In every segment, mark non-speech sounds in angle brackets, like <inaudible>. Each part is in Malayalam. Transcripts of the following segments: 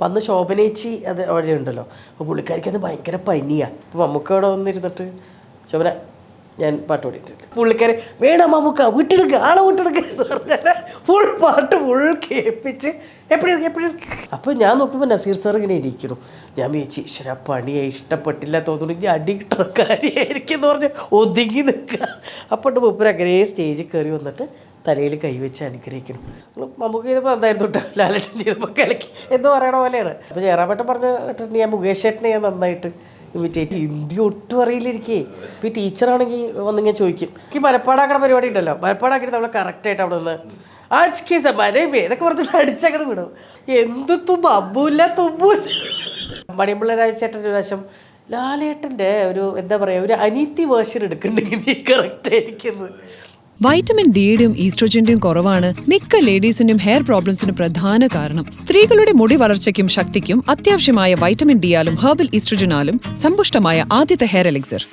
അപ്പം അന്ന് ശോഭനേച്ചി അത് അവിടെ ഉണ്ടല്ലോ. അപ്പോൾ പുള്ളിക്കാരിക്ക് അത് ഭയങ്കര പനിയാണ് അപ്പോൾ നമുക്ക് അവിടെ വന്നിരുന്നിട്ട് ശോഭന ഞാൻ പാട്ട് പാടിയിട്ടുണ്ട്. പുള്ളിക്കാരെ വേണം മമ്മൂക്ക വിട്ടെടുക്കുക ആളെ വിട്ടെടുക്കുക എന്ന് പറഞ്ഞാൽ ഫുൾ പാട്ട് ഫുൾ കേൾപ്പിച്ച് എപ്പോഴും എപ്പോഴും അപ്പോൾ ഞാൻ നോക്കുമ്പോൾ നസീർ സാർ ഇങ്ങനെ ഇരിക്കുന്നു. ഞാൻ വിചാരിച്ചു ഈശ്വര പണിയെ ഇഷ്ടപ്പെട്ടില്ല തോന്നുന്നു. ഇനി അടി കിട്ടുന്ന കാര്യമായിരിക്കും എന്ന് പറഞ്ഞ് ഒതുങ്ങി നിൽക്കുക. അപ്പോൾ മൂപ്പർ അങ്ങനെ സ്റ്റേജിൽ കയറി വന്നിട്ട് തലയിൽ കൈവച്ച് അനുഗ്രഹിക്കണം. നമുക്ക് ചെയ്തപ്പോൾ എന്തായിരുന്നു കേട്ടോ ലാലേട്ടൻ ചെയ്തപ്പോൾ കളിക്ക്. എന്ന് പറയണ പോലെയാണ്. അപ്പോൾ ജയറാമേട്ടൻ പറഞ്ഞ ഏട്ടൻ ഞാൻ മുകേഷ് ഏട്ടനെ ഞാൻ നന്നായിട്ട് ഇമിറ്റേറ്റ് ഹിന്ദി ഒട്ടും അറിയില്ലിരിക്കേ ഇപ്പോൾ ഈ ടീച്ചറാണെങ്കിൽ വന്നിങ്ങനെ ചോദിക്കും എനിക്ക് മലപ്പാടാക്കണ പരിപാടി ഉണ്ടല്ലോ. മലപ്പാടാക്കിയിട്ട് നമ്മൾ കറക്റ്റായിട്ട് അവിടെ നിന്ന് ആ കേസ് മരവേ ഇതൊക്കെ പറഞ്ഞിട്ട് അടിച്ചങ്ങനെ വിടും. എന്ത് തുമ്പ? അബൂല്ല തുമ്പൂല്ല. മണിയമ്പിള്ള രാജചേട്ടൻ ഒരു വശം ലാലേട്ടന്റെ ഒരു എന്താ പറയുക ഒരു അനീത്തി വേർഷൻ എടുക്കുന്നുണ്ടെങ്കിൽ കറക്റ്റ് ആയിരിക്കുന്നത്. വൈറ്റമിൻ ഡിയുടെയും ഈസ്ട്രോജന്റെയും കുറവാണ് മിക്ക ലേഡീസിന്റെയും ഹെയർ പ്രോബ്ലംസിന് പ്രധാന കാരണം. സ്ത്രീകളുടെ മുടി വളർച്ചയ്ക്കും ശക്തിക്കും അത്യാവശ്യമായ വൈറ്റമിൻ ഡിയാലും ഹെർബൽ ഈസ്ട്രോജനാലും സമ്പുഷ്ടമായ ആദ്യത്തെ hair elixir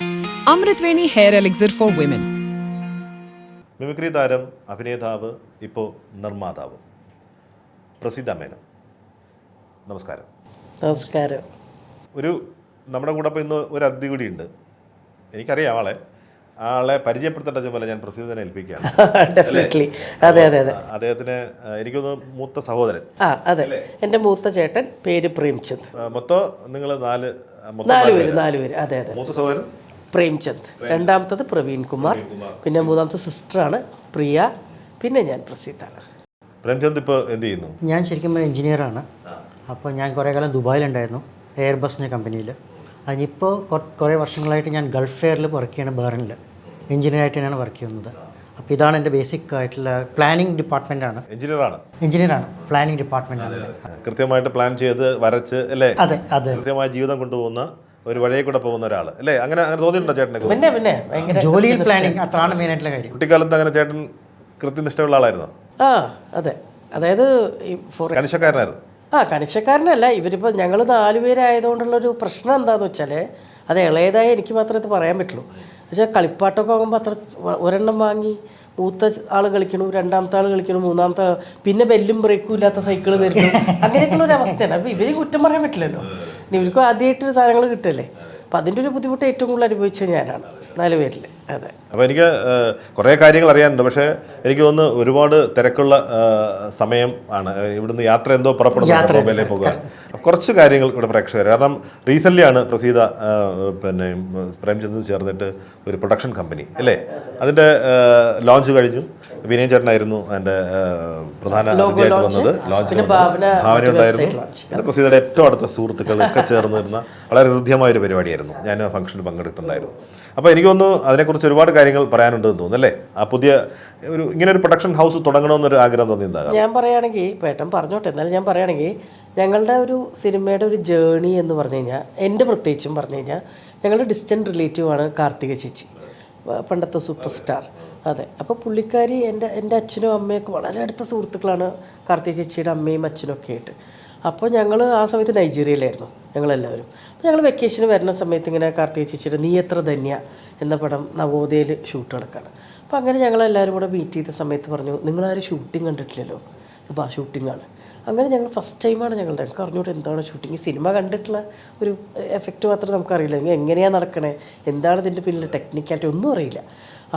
Amritveni hair elixir for women mimicry താരം അഭിനേതാവ് ഇപ്പോൾ നിർമ്മാതാവ്. പ്രസിദ്ധ മേനൻ നമസ്കാരം. നമസ്കാരം. ഒരു നമ്മുടെ കൂടെ ഇപ്പോൾ ഇന്ന് ഒരു അതിഥി കൂടിയുണ്ട് ഉണ്ട്. എനിക്കറിയാം ആളെ ആളെ പരിചയപ്പെടുത്തേണ്ട ചുമതല ഞാൻ പ്രസിദ്ധനെ ഏൽപ്പിക്കുകയാണ്. <laughs> ഡെഫിനറ്റ്ലി അതെ അതെ അതെ. അദ്ദേഹത്തിന് എനിക്കൊന്ന് മൂത്ത സഹോദരൻ. ആ അതെ. എന്റെ മൂത്ത ചേട്ടൻ പേര് പ്രേംചന്ദ്. മൊത്തം നിങ്ങൾ നാല് മൊത്തം നാല് നാല് പേര് നാല് പേര്. അതെ അതെ. മൂത്ത സഹോദരൻ? പ്രേംചന്ദ്. രണ്ടാമത്തത് പ്രവീൺ കുമാർ പിന്നെ മൂന്നാമത്തെ സിസ്റ്ററാണ് പ്രിയ. പിന്നെ ഞാൻ പ്രസീതാണ്. പ്രേംചന്ദ് ഇപ്പോൾ എന്ത് ചെയ്യുന്നു? ഞാൻ ശരിക്കും ഒരു എഞ്ചിനീയറാണ് അപ്പോൾ ഞാൻ കുറേ കാലം ദുബായിലുണ്ടായിരുന്നു എയർബസിന്റെ കമ്പനിയിൽ അതിനിപ്പോൾ കുറേ വർഷങ്ങളായിട്ട് ഞാൻ ഗൾഫ് എയറിൽ വർക്ക് ചെയ്യണ ബഹറിനിൽ എഞ്ചിനീയറായിട്ട് തന്നെയാണ് വർക്ക് ചെയ്യുന്നത്. അപ്പോൾ ഇതാണ് എന്റെ ബേസിക് ആയിട്ടുള്ള പ്ലാനിങ് ഡിപ്പാർട്ട്മെന്റാണ് എഞ്ചിനീയറാണ്. എഞ്ചിനീയറാണ്. പ്ലാനിങ് ഡിപ്പാർട്ട്മെന്റാണ് കൃത്യമായിട്ട് പ്ലാൻ ചെയ്ത് വരച്ച് അല്ലേ? അതെ അതെ. കൃത്യമായ ജീവിതം കൊണ്ടുപോകുന്ന ഒരു വഴിയെ കൂടെ പോകുന്ന ഒരാൾ അല്ലേ? അങ്ങനെ അങ്ങനെ തോന്നിയിട്ടുണ്ടോ ചേട്ടനെ പിന്നെ പിന്നെ. ഭയങ്കര ജോലിയിൽ പ്ലാനിങ് അത്രയാണ് മെയിനായിട്ടുള്ള കാര്യം. കുട്ടിക്കാലത്ത് അങ്ങനെ ചേട്ടൻ കൃത്യനിഷ്ഠയുള്ള ആളായിരുന്നു? ആ അതെ. അതായത് ഈ ഫോർ കനിഷക്കാരനായിരുന്നു ആ കണിച്ചക്കാരനല്ല ഇവരിപ്പോൾ ഞങ്ങൾ നാലുപേരായതുകൊണ്ടുള്ളൊരു പ്രശ്നം എന്താണെന്ന് വെച്ചാൽ അത് ഇളയതായി എനിക്ക് മാത്രമേ ഇത് പറയാൻ പറ്റുള്ളൂ. എന്നുവെച്ചാൽ കളിപ്പാട്ടമൊക്കെ ആകുമ്പോൾ അത്ര ഒരെണ്ണം വാങ്ങി മൂത്ത ആൾ കളിക്കണു രണ്ടാമത്തെ ആൾ കളിക്കണു മൂന്നാമത്തെ ആൾ പിന്നെ ബെല്ലും ബ്രേക്കും ഇല്ലാത്ത സൈക്കിൾ തരുന്നു അങ്ങനെയൊക്കെയുള്ള ഒരു അവസ്ഥയാണ്. അപ്പോൾ ഇവരെ കുറ്റം പറയാൻ പറ്റില്ലല്ലോ. ഇവർക്കും ആദ്യമായിട്ട് സാധനങ്ങൾ കിട്ടല്ലേ? അപ്പോൾ അതിന്റെ ഒരു ബുദ്ധിമുട്ട് ഏറ്റവും കൂടുതൽ അനുഭവിച്ചത് ഞാനാണ് നാല് പേരിൽ അതെ. അപ്പോൾ എനിക്ക് കുറേ കാര്യങ്ങൾ അറിയാനുണ്ട്. പക്ഷേ എനിക്ക് തോന്നുന്നു ഒരുപാട് തിരക്കുള്ള സമയം ആണ്. ഇവിടുന്ന് യാത്ര എന്തോ പുറപ്പെടുന്നു ബോംബെയിലേക്ക് പോകുക. കുറച്ച് കാര്യങ്ങൾ ഇവിടെ പ്രേക്ഷകർ. കാരണം റീസെന്റ്ലി ആണ് പ്രസീത പിന്നെ പ്രേംചന്ദ് ചേർന്നിട്ട് ഒരു പ്രൊഡക്ഷൻ കമ്പനി അല്ലേ? അതിന്റെ ലോഞ്ച് കഴിഞ്ഞു. വിനയൻ ചേട്ടനായിരുന്നു അതിന്റെ പ്രധാന അതിഥിയായിട്ട് വന്നത്. ലോഞ്ച് ഭാവന ഉണ്ടായിരുന്നു പിന്നെ പ്രസീതയുടെ ഏറ്റവും അടുത്ത സുഹൃത്തുക്കൾ ഒക്കെ ചേർന്നിരുന്ന വളരെ ഹൃദ്യമായ ഒരു പരിപാടിയായിരുന്നു. ഞാൻ ആ ഫംഗ്ഷനിൽ പങ്കെടുത്തിട്ടുണ്ടായിരുന്നു. അപ്പോൾ എനിക്ക് തോന്നുന്നു അതിനെക്കുറിച്ച് ഒരുപാട് കാര്യങ്ങൾ പറയാനുണ്ടെന്ന് തോന്നുന്നു അല്ലേ ആ പുതിയ ഒരു ഇങ്ങനെ ഒരു പ്രൊഡക്ഷൻ ഹൗസ് തുടങ്ങണമെന്നൊരു ആഗ്രഹം തോന്നിയതാകാം ഞാൻ പറയുകയാണെങ്കിൽ പേട്ടൻ പറഞ്ഞോട്ടെ എന്നാലും ഞാൻ പറയുകയാണെങ്കിൽ ഞങ്ങളുടെ ഒരു സിനിമയുടെ ഒരു ജേണി എന്ന് പറഞ്ഞു കഴിഞ്ഞാൽ എന്റെ പ്രത്യേകിച്ചും പറഞ്ഞു കഴിഞ്ഞാൽ ഞങ്ങളുടെ ഡിസ്റ്റന്റ് റിലേറ്റീവാണ് കാർത്തിക ചേച്ചി പണ്ടത്തെ സൂപ്പർ സ്റ്റാർ അതെ. അപ്പോൾ പുള്ളിക്കാരി എന്റെ എന്റെ അച്ഛനും അമ്മയൊക്കെ വളരെ അടുത്ത സുഹൃത്തുക്കളാണ് കാർത്തിക ചേച്ചിയുടെ അമ്മയും അച്ഛനും ഒക്കെ ആയിട്ട്. അപ്പോൾ ഞങ്ങൾ ആ സമയത്ത് നൈജീരിയയിലായിരുന്നു ഞങ്ങളെല്ലാവരും. അപ്പോൾ ഞങ്ങൾ വെക്കേഷന് വരുന്ന സമയത്ത് ഇങ്ങനെ കാർത്തിക ചേച്ചിയുടെ നീ എത്ര ധന്യ? എന്ന പടം നവോദയയിൽ ഷൂട്ട് നടക്കുകയാണ് അപ്പോൾ അങ്ങനെ ഞങ്ങളെല്ലാവരും കൂടെ മീറ്റ് ചെയ്ത സമയത്ത് പറഞ്ഞു നിങ്ങളാരും ഷൂട്ടിംഗ് കണ്ടിട്ടില്ലല്ലോ? അപ്പോൾ ആ ഷൂട്ടിങ്ങാണ് അങ്ങനെ ഞങ്ങൾ ഫസ്റ്റ് ടൈമാണ് ഞങ്ങളുടെ ഞങ്ങൾക്ക് അറിഞ്ഞൂടെ എന്താണ് ഷൂട്ടിങ് സിനിമ കണ്ടിട്ടുള്ള ഒരു എഫക്റ്റ് മാത്രമേ നമുക്കറിയില്ല. എങ്ങനെയാണ് നടക്കണേ? എന്താണ് ഇതിന്റെ പിന്നിൽ ടെക്നിക്കായിട്ട് ഒന്നും അറിയില്ല.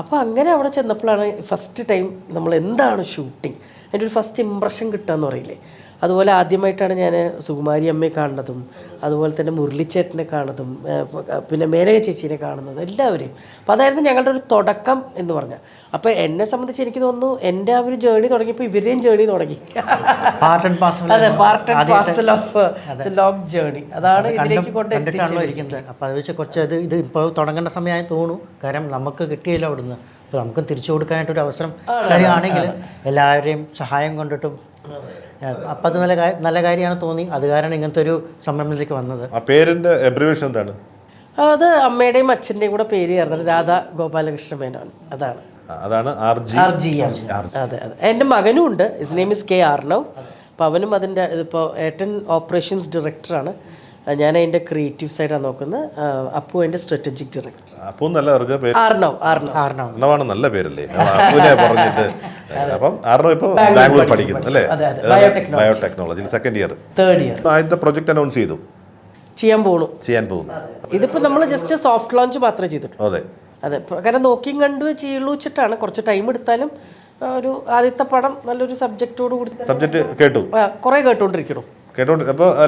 അപ്പോൾ അങ്ങനെ അവിടെ ചെന്നപ്പോഴാണ് ഫസ്റ്റ് ടൈം നമ്മൾ എന്താണ് ഷൂട്ടിങ് അതിന്റെ ഒരു ഫസ്റ്റ് ഇമ്പ്രഷൻ കിട്ടുക എന്ന് പറയില്ലേ? അതുപോലെ ആദ്യമായിട്ടാണ് ഞാൻ സുകുമാരി അമ്മയെ കാണുന്നതും അതുപോലെ തന്നെ മുരളിച്ചേട്ടനെ കാണുന്നതും പിന്നെ മേനക ചേച്ചീനെ കാണുന്നതും എല്ലാവരും അപ്പോൾ അതായിരുന്നു ഞങ്ങളുടെ ഒരു തുടക്കം എന്ന് പറഞ്ഞാൽ അപ്പോൾ എന്നെ സംബന്ധിച്ച് എനിക്ക് തോന്നുന്നു എന്റെ ആ ഒരു ജേണി തുടങ്ങിയപ്പോൾ ഇവരെയും ജേണി തുടങ്ങി. അതെ part and parcel of long journey അതാണ് ഇതിലേക്ക് കൊണ്ട് അപ്പോൾ അത് വെച്ച് കുറച്ച് അത് ഇത് ഇപ്പോൾ തുടങ്ങേണ്ട സമയമായി തോന്നുന്നു. കാരണം നമുക്ക് കിട്ടിയില്ല അവിടുന്ന്. അപ്പോൾ നമുക്കും തിരിച്ചു കൊടുക്കാനായിട്ടൊരു അവസരം കാര്യമാണെങ്കിൽ എല്ലാവരെയും സഹായം കൊണ്ടിട്ടും അപ്പം അത് നല്ല നല്ല കാര്യമാണ് തോന്നി. അത് കാരണം ഇങ്ങനത്തെ ഒരു സംരംഭത്തിലേക്ക് വന്നത്. ആ പേരിന്റെ എബ്രിവേഷൻ എന്താണ്? അത് അമ്മയുടെയും അച്ഛന്റെയും കൂടെ പേര് ചേർന്നത് രാധാ ഗോപാലകൃഷ്ണ മേനോൻ. അതാണ്. അതാണ് ആർ ജി. ആർ ജി അതെ അതെ. എന്റെ മകനും ഉണ്ട്. His name is K Arnav അപ്പോൾ അവനും അതിന്റെ ഇതിപ്പോൾ ഏട്ടൻ ഓപ്പറേഷൻസ് ഡയറക്ടറാണ് ഞാൻ അതിന്റെ ക്രിയേറ്റീവ് സൈഡാണ് നോക്കുന്നത് അപ്പു അതിന്റെ സ്ട്രാറ്റജിക് ഡയറക്ടർ അപ്പു നല്ല പേര് ആർണവ് ആർണവ്. ആറിനാണ് അർണവാണ് നല്ല പേരല്ലേ? അപ്പുവിനെ പറഞ്ഞിട്ട്. അപ്പം അർണവ് ഇപ്പം ബാംഗ്ലൂർ പഠിക്കുന്നു അല്ലേ. Biotechnology second year third year ആദ്യത്തെ പ്രൊജക്ട് അനൗൺസ് ചെയ്തു? ചെയ്യാൻ പോണു. ചെയ്യാൻ പോകുന്നു. ഇതിപ്പോൾ നമ്മൾ ജസ്റ്റ് സോഫ്റ്റ് ലോഞ്ച് മാത്രമേ ചെയ്തിട്ടുള്ളൂ. അതെ. അതെ കാരണം നോക്കിയും കണ്ടു ചെയ്യുള്ളൂ വെച്ചിട്ടാണ്. കുറച്ച് ടൈം എടുത്താലും ഒരു ആദ്യത്തെ പടം നല്ലൊരു സബ്ജക്റ്റോട് കൂടി സബ്ജക്റ്റ് കേട്ടു? കുറേ കേട്ടോണ്ടിരിക്കണം കേട്ടോണ്ട്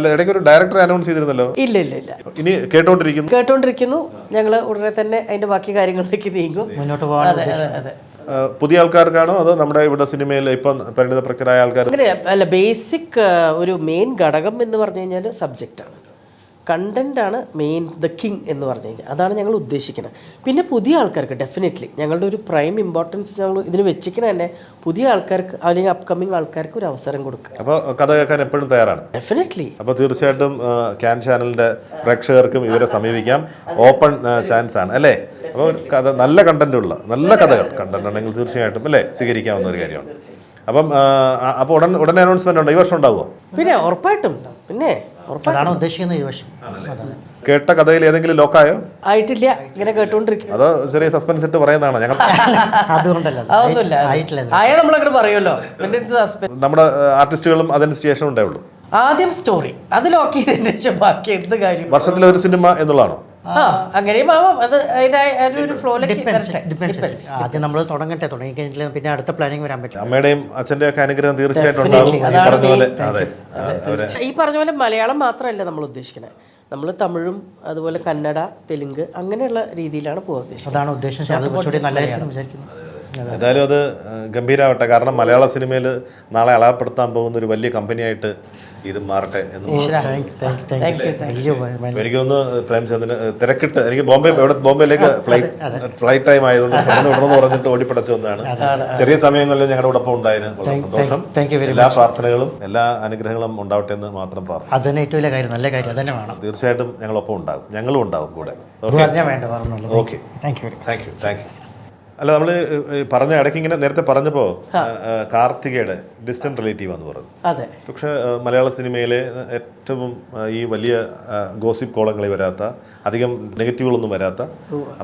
ഇടയ്ക്ക് ഒരു ഡയറക്ടർ അനൗൺസ് ചെയ്തിരുന്നല്ലോ? ഇല്ല ഇല്ല ഇല്ല. ഇനി കേട്ടോണ്ടിരിക്കുന്നു. കേട്ടോണ്ടിരിക്കുന്നു. ഞങ്ങൾ ഉടനെ തന്നെ അതിന്റെ ബാക്കി കാര്യങ്ങളിലേക്ക് നീങ്ങും. മുന്നോട്ട് പോകാൻ അതെ അതെ അതെ. ആ, പുതിയ ആൾക്കാർക്കാണോ അതോ നമ്മുടെ ഇവിടെ സിനിമയിൽ ഇപ്പം പരിണിതപ്രക്കരായ ആൾക്കാർ? അല്ല ബേസിക് ഒരു മെയിൻ ഘടകം എന്ന് പറഞ്ഞു കഴിഞ്ഞാൽ സബ്ജക്റ്റാണ് കണ്ടന്റാണ് മെയിൻ ദ കിങ് എന്ന് പറഞ്ഞു കഴിഞ്ഞാൽ അതാണ് ഞങ്ങൾ ഉദ്ദേശിക്കുന്നത്. പിന്നെ പുതിയ ആൾക്കാർക്ക് ഡെഫിനറ്റ്ലി ഞങ്ങളുടെ ഒരു പ്രൈം ഇമ്പോർട്ടൻസ് ഞങ്ങൾ ഇതിന് വെച്ചിരിക്കുന്നത് തന്നെ പുതിയ ആൾക്കാർക്ക് അല്ലെങ്കിൽ അപ്കമിങ് ആൾക്കാർക്ക് ഒരു അവസരം കൊടുക്കുക. അപ്പോൾ കഥ കേൾക്കാൻ എപ്പോഴും തയ്യാറാണ്? ഡെഫിനറ്റ്ലി അപ്പോൾ തീർച്ചയായിട്ടും ക്യാൻ ചാനലിന്റെ പ്രേക്ഷകർക്കും ഇവരെ സമീപിക്കാം. ഓപ്പൺ ചാൻസ് ആണ് അല്ലേ? അപ്പോൾ കഥ നല്ല കണ്ടന്റ് ഉള്ള നല്ല കഥകൾ കണ്ടന്റ് ഉണ്ടെങ്കിൽ തീർച്ചയായിട്ടും അല്ലേ? സ്വീകരിക്കാവുന്ന ഒരു കാര്യമാണ്. അപ്പം അപ്പോൾ ഉടൻ ഉടനെ അനൗൺസ്മെന്റ് ഉണ്ടോ? ഈ വർഷം ഉണ്ടാവുമോ? പിന്നെ ഉറപ്പായിട്ടും പിന്നെ അതാണ് ഉദ്ദേശിക്കുന്നത് ഈ വർഷം കേട്ട കഥയിൽ ഏതെങ്കിലും ലോക്കായോ? ആയിട്ടില്ല. ഇങ്ങനെ കേട്ടോണ്ടിരിക്കും. അതോ ചെറിയ സസ്പെൻസ് ഇട്ട് പറയുന്നതാണ് ഞങ്ങൾ. <laughs> അതുകൊണ്ടല്ല. ആയ നമ്മളങ്ങനെ പറയുമല്ലോ. പിന്നെ എന്ത് suspense? നമ്മുടെ ആർട്ടിസ്റ്റുകളും അതിന് ശേഷം ഉണ്ടാവുള്ളൂ. ആദ്യം സ്റ്റോറി അത് ലോക്ക് ചെയ്തതിന് ശേഷം ബാക്കി എന്ത് കാര്യം? വർഷത്തിലെ ഒരു സിനിമ എന്നുള്ളതാണോ? അങ്ങനെയും ആവാം. അത് അതിന്റെ ഒരു ഫ്ലോയിലേക്ക് ആദ്യം നമ്മൾ തുടങ്ങട്ടെ. തുടങ്ങി കഴിഞ്ഞാൽ പിന്നെ അടുത്ത പ്ലാനിങ് വരാൻ പറ്റും. അമ്മയുടെയും അച്ഛന്റെ ഒക്കെ അനുഗ്രഹം തീർച്ചയായിട്ടും ഉണ്ടാകും. ഈ പറഞ്ഞ പോലെ അതെ ഈ പറഞ്ഞ മലയാളം മാത്രമല്ല നമ്മൾ ഉദ്ദേശിക്കുന്നത്. നമ്മൾ തമിഴും അതുപോലെ കന്നഡ തെലുങ്ക് അങ്ങനെയുള്ള രീതിയിലാണ് പോകാൻ ഉദ്ദേശിക്കുന്നത്. അതാണ് ഉദ്ദേശം. എന്തായാലും അത് ഗംഭീരാവട്ടെ. കാരണം മലയാള സിനിമയിൽ നാളെ അളപ്പെടുത്താൻ പോകുന്ന ഒരു വലിയ കമ്പനിയായിട്ട് ഇത് മാറട്ടെ എന്ന് താങ്ക് താങ്ക് താങ്ക് അയ്യോ ഭയ- ഭയ- എനിക്ക് ഒന്ന് പ്രേംചന്ദിന് തിരക്കിട്ട് എനിക്ക് ബോംബെ എവിടെ ബോംബെയിലേക്ക് ഫ്ലൈറ്റ് ഫ്ലൈറ്റ് ടൈം ആയതുകൊണ്ട് കടന്നു വിടണമെന്ന് പറഞ്ഞിട്ട് ഓടിപ്പടച്ചു വന്നതാണ്. ചെറിയ സമയങ്ങളിൽ ഞങ്ങളുടെ ഒപ്പം ഉണ്ടായിരുന്നു. വളരെ സന്തോഷം. എല്ലാ പ്രാർത്ഥനകളും എല്ലാ അനുഗ്രഹങ്ങളും ഉണ്ടാവട്ടെ എന്ന് മാത്രം പ്രാർത്ഥന അത് തന്നെ ഏറ്റവും വലിയ കാര്യം നല്ല കാര്യം വേണം. തീർച്ചയായിട്ടും ഞങ്ങളൊപ്പം ഉണ്ടാകും. ഞങ്ങളും ഉണ്ടാകും കൂടെ. Okay very thank you thank you അല്ല നമ്മൾ പറഞ്ഞ ഇടയ്ക്ക് ഇങ്ങനെ നേരത്തെ പറഞ്ഞപ്പോൾ കാർത്തികയുടെ ഡിസ്റ്റന്റ് റിലേറ്റീവ് എന്ന് പറഞ്ഞു. അതെ. പക്ഷെ മലയാള സിനിമയിലെ ഏറ്റവും ഈ വലിയ ഗോസിപ്പ് കോളങ്ങളിൽ വരാത്ത അധികം നെഗറ്റീവുകളൊന്നും വരാത്ത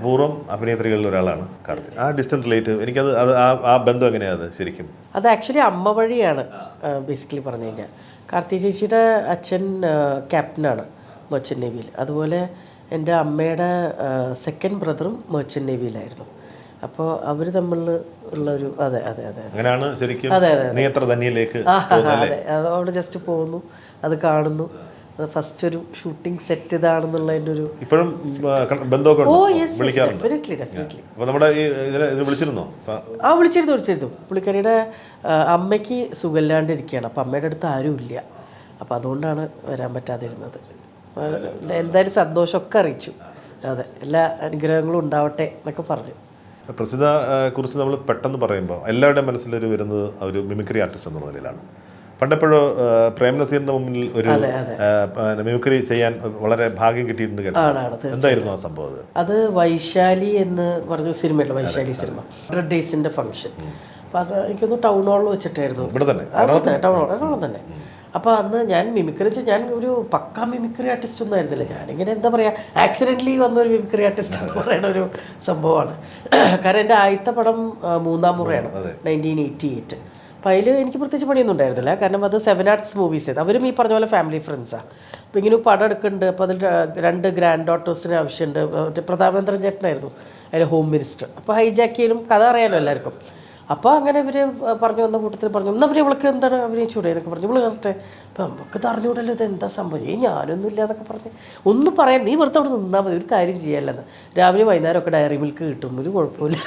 അപൂർവം അഭിനേത്രികളിൽ ഒരാളാണ് കാർത്തിക. ആ ഡിസ്റ്റന്റ് റിലേറ്റീവ് എനിക്കത് അത് ആ ബന്ധം എങ്ങനെയാണ് ശരിക്കും? അത് ആക്ച്വലി അമ്മ വഴിയാണ് ബേസിക്കലി പറഞ്ഞു കഴിഞ്ഞാൽ കാർത്തിക ചേച്ചിയുടെ അച്ഛൻ ക്യാപ്റ്റനാണ് മെർച്ചന്റ് നേവിയിൽ അതുപോലെ എന്റെ അമ്മയുടെ സെക്കൻഡ് ബ്രദറും മെർച്ചന്റ് നേവിയിലായിരുന്നു അപ്പോൾ അവർ തമ്മിൽ ഉള്ളൊരു അതെ അതെ അതെ അങ്ങനെയാണ് ശരിക്കും അതെ, അതെ, അതെ. അവിടെ ജസ്റ്റ് പോകുന്നു. അത് കാണുന്നു. അത് ഫസ്റ്റ് ഒരു ഷൂട്ടിംഗ് സെറ്റ് ഇതാണെന്നുള്ളതിന്റെ ഒരു ഇപ്പോഴും ബന്ധമൊക്കെ ഓ യെസ് ഡെഫിനറ്റ്ലി ഡെഫിനറ്റ്ലി അപ്പോൾ നമ്മുടെ വിളിച്ചിരുന്നോ? അപ്പൊ ആ വിളിച്ചിരുന്നു വിളിച്ചിരുന്നു. പുള്ളിക്കാരിയുടെ അമ്മയ്ക്ക് സുഖമില്ലാണ്ടിരിക്കുകയാണ്. അപ്പം അമ്മയുടെ അടുത്ത് ആരും ഇല്ല. അപ്പം അതുകൊണ്ടാണ് വരാൻ പറ്റാതിരുന്നത്. അപ്പൊ എന്തായാലും സന്തോഷമൊക്കെ അറിയിച്ചു. അതെ എല്ലാ അനുഗ്രഹങ്ങളും ഉണ്ടാവട്ടെ എന്നൊക്കെ പറഞ്ഞു. പ്രസിദ്ധ കുറിച്ച് നമ്മൾ പെട്ടെന്ന് പറയുമ്പോൾ എല്ലാവരുടെയും മനസ്സിലൊരു വരുന്നത് ഒരു മിമിക്രി ആർട്ടിസ്റ്റ് എന്നുള്ള നിലയിലാണ്. പണ്ടെപ്പോഴോ പ്രേം നസീറിന്റെ മുമ്പിൽ ഒരു മിമിക്രി ചെയ്യാൻ വളരെ ഭാഗ്യം കിട്ടിയിട്ടുണ്ട് കേട്ടോ. എന്തായിരുന്നു ആ സംഭവം അത്? വൈശാലി എന്ന് പറഞ്ഞ സിനിമയുള്ള വൈശാലി സിനിമ. ഹൺഡ്രഡ് ഡേയ്സിന്റെ ഫംഗ്ഷൻ അത് എനിക്കൊന്ന് ടൗൺ ഹാളിൽ വെച്ചിട്ടായിരുന്നു. ഇവിടെ തന്നെ ടൗൺ ഹാൾ എറണാകുളം തന്നെ. അപ്പോൾ അന്ന് ഞാൻ മിമിക്രി വെച്ചാൽ ഞാൻ ഒരു പക്ക മിമിക്രി ആർട്ടിസ്റ്റ് ഒന്നും ആയിരുന്നില്ല. ഞാനിങ്ങനെ എന്താ പറയുക ആക്സിഡന്റലി വന്ന ഒരു മിമിക്രി ആർട്ടിസ്റ്റ് എന്ന് പറയുന്ന ഒരു സംഭവമാണ്. കാരണം എന്റെ ആദ്യത്തെ പടം മൂന്നാം മുറയാണ് നയന്റീൻ എയ്റ്റി എയ്റ്റ് അപ്പോൾ അതിൽ എനിക്ക് പ്രത്യേകിച്ച് പണിയൊന്നും ഉണ്ടായിരുന്നില്ല. കാരണം അത് സെവൻ ആർട്സ് മൂവീസ് ആയിരുന്നു. അവരും ഈ പറഞ്ഞ പോലെ ഫാമിലി ഫ്രണ്ട്സാണ് അപ്പോൾ ഇങ്ങനെ പടം എടുക്കുന്നുണ്ട്. അപ്പോൾ അതിൽ രണ്ട് ഗ്രാൻഡ് ഡോട്ടേഴ്സിന് ആവശ്യമുണ്ട്. മറ്റേ പ്രതാപേന്ദ്രൻ ചേട്ടനായിരുന്നു അതിൽ ഹോം മിനിസ്റ്റർ അപ്പോൾ ഹൈജാക്കിയാലും കഥ അറിയാലോ എല്ലാവർക്കും. അപ്പോൾ അങ്ങനെ ഇവർ പറഞ്ഞു വന്ന കൂട്ടത്തിൽ പറഞ്ഞു എന്നാൽ പിന്നെ ഇവൾക്ക് എന്താണ് അഭിനയിച്ചൂടെ? എന്നൊക്കെ പറഞ്ഞു ഇവൾ കറക്റ്റ് അപ്പം നമുക്ക് അറിഞ്ഞൂടല്ലോ ഇത് എന്താ സംഭവം? ഏ ഞാനൊന്നും ഇല്ല എന്നൊക്കെ പറഞ്ഞ്. ഒന്നും പറയാൻ നീ വെറുതെ അവിടെ നിന്നാൽ മതി ഒരു കാര്യം ചെയ്യാമല്ലെന്ന് രാവിലെ വൈകുന്നേരം ഒക്കെ ഡയറി മിൽക്ക് കിട്ടും ഒരു കുഴപ്പമില്ല